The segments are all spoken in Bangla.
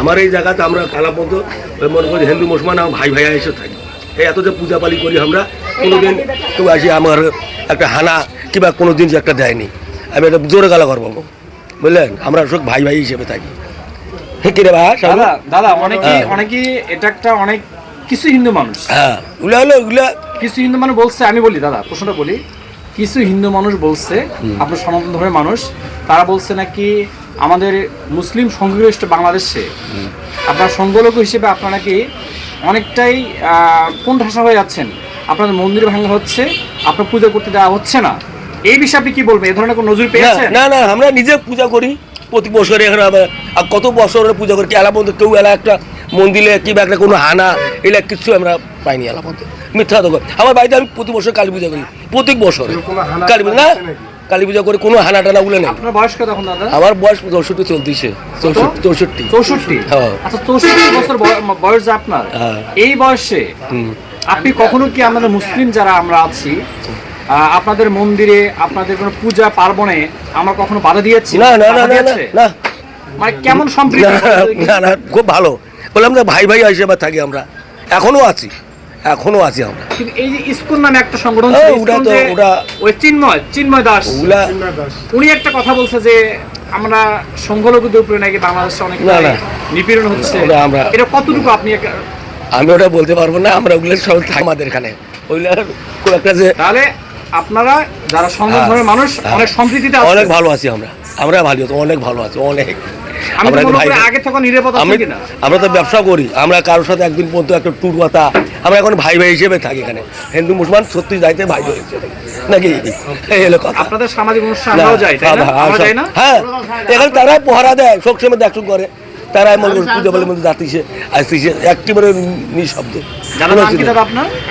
আমার এই জায়গাতে আমরা কালাপন্ত মনে করি হিন্দু মুসলমান আমার ভাই ভাইয়া এসে থাকি। এই এত যে পূজা পালি করি আমরা কোনোদিন কেউ আসি আমার একটা হানা কিংবা কোনো দিন একটা দেয়নি। আমি এটা জোরে গালা করব। বুঝলেন? আমরা সব ভাই ভাই হিসেবে থাকি। হ্যাঁ কিরে ভাই দাদা দাদা অনেকে হ্যাঁ। অনেকে এটা একটা অনেক কিছু হিন্দু মানুষ। হ্যাঁ। ওগুলো হলো ওগুলো কিছু হিন্দু মানুষ বলছে আমি বলি দাদা প্রশ্নটা বলি। কিছু হিন্দু মানুষ বলছে আপনার সনাতন ধর্মের মানুষ তারা বলছে নাকি আমাদের মুসলিম সংখ্যাগরিষ্ঠ বাংলাদেশে। আপনার সংখ্যালঘু হিসেবে আপনারা নাকি অনেকটাই কোন ভাষা হয়ে যাচ্ছেন? আপনাদের মন্দির ভাঙা হচ্ছে আপনার পূজা করতে দেওয়া হচ্ছে না। এই বিষয়ে আপনি কি বলবেন? এ ধরনের কোনো নজর পেয়েছেন? না না আমরা নিজে পূজা করি। প্রতি বছরে এখানে আমরা আর কত বছর পূজা করি? এলা বন্ধু? কেউ এলা একটা মন্দিরে কিংবা একটা কোনো হানা এলা কিছু আমরা পাইনি এলা বন্ধু। মিথ্যা তো আমার বাড়িতে আমি প্রতি বছর কালী পূজা করি। প্রত্যেক বছরে। কালী পূজা না কালী পূজা করে কোনো হানা টানা উলে নেই। আপনার বয়স কত এখন দাদা? আমার বয়স চৌষট্টি চলতিছে চৌষট্টি চৌষট্টি। চৌষট্টি? হ্যাঁ। আচ্ছা চৌষট্টি বছর বয়স আপনার হ্যাঁ। এই বয়সে আপনি কখনো কি আমাদের মুসলিম যারা আমরা আছি আপনাদের মন্দিরে আপনাদের কোনো পূজা পার্বণে আমরা কখনো বাধা দিয়েছি? না না না না না না। মানে কেমন সম্পৃক্ত না না খুব ভালো। বললাম যে ভাই ভাই হিসেবে থাকি আমরা। এখনও আছি। এখনও আছি আমরা। কিন্তু এই যে ইস্কন নামে একটা সংগঠন ও, ছিল, ওটা তো- ওটা- ওই চিন্ময় চিন্ময় দাস। ওগুলা উনি একটা কথা বলছে যে আমরা সংখ্যালঘুদের উপরে নাকি বাংলাদেশে অনেক না, না। নিপীড়ন হচ্ছে। ওটা আমরা- এটা কতটুকু আপনি আমি ওটা বলতে পারব না আমরা ওগুলো সব আমাদের এখানে। ওইগুলো খুব একটা যে তাহলে আপনারা যারা সংখ্যালঘু হ্যাঁ, ধর্মের মানুষ হ্যাঁ। অনেক সম্প্রীতিতে আছেন। অনেক ভালো আছি আমরা। আমরা ভালো আছি অনেক ভালো আছি অনেক। আমরা আগে থেকে নিরাপদ আছে কিনা? আমরা তো ব্যবসা করি। আমরা কারোর সাথে একদিন পর্যন্ত একটা ট্যুর কথা আমরা এখন ভাই ভাই হিসেবে থাকি এখানে। হিন্দু মুসলমান সত্যি যাইতে ভাই ভাই হিসেবে। নাকি? কথা। আপনাদের সামাজিক অনুষ্ঠান হ্যাঁ, হ্যাঁ এখানে তারা পহরা দেয় সবসময় দেখুন করে। তারা মনে করি পুজো বলে মধ্যে যাতিছে আসতিছে একেবারে নিঃশব্দ।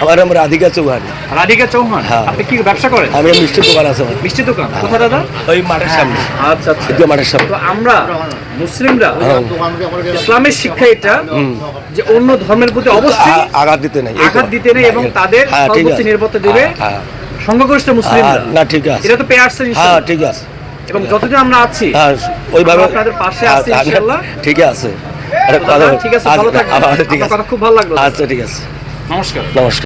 আমার নাম রাধিকা চৌহান। রাধিকা চৌহান? হ্যাঁ। আপনি কি ব্যবসা করেন? আমি মিষ্টি দোকান আছে আমার। মিষ্টি দোকান? কোথায় দাদা? ওই মাঠের সামনে। আচ্ছা আচ্ছা। মাঠের সামনে। তো আমরা মুসলিমরা হ্যাঁ। ইসলামের শিক্ষা এটা যে অন্য ধর্মের প্রতি অবশ্যই আঘাত দিতে নেই আঘাত দিতে নেই এবং তাদের হ্যাঁ, ঠিক সর্বোচ্চ আছে। নিরাপত্তা দেবে হ্যাঁ, হ্যাঁ, মুসলিম হ্যাঁ, না ঠিক আছে। এটা তো পেয়ে আসছেন হ্যাঁ ঠিক আছে। এবং যতদিন আমরা আছি ওইভাবে আপনাদের পাশে আছি হ্যাঁ, ইনশাআল্লাহ। ঠিক আছে। ঠিক আছে ভালো আচ্ছা, থাকবেন। আচ্ছা, ঠিক আছে। খুব ভালো লাগল। আচ্ছা ঠিক আছে। নমস্কার। নমস্কার।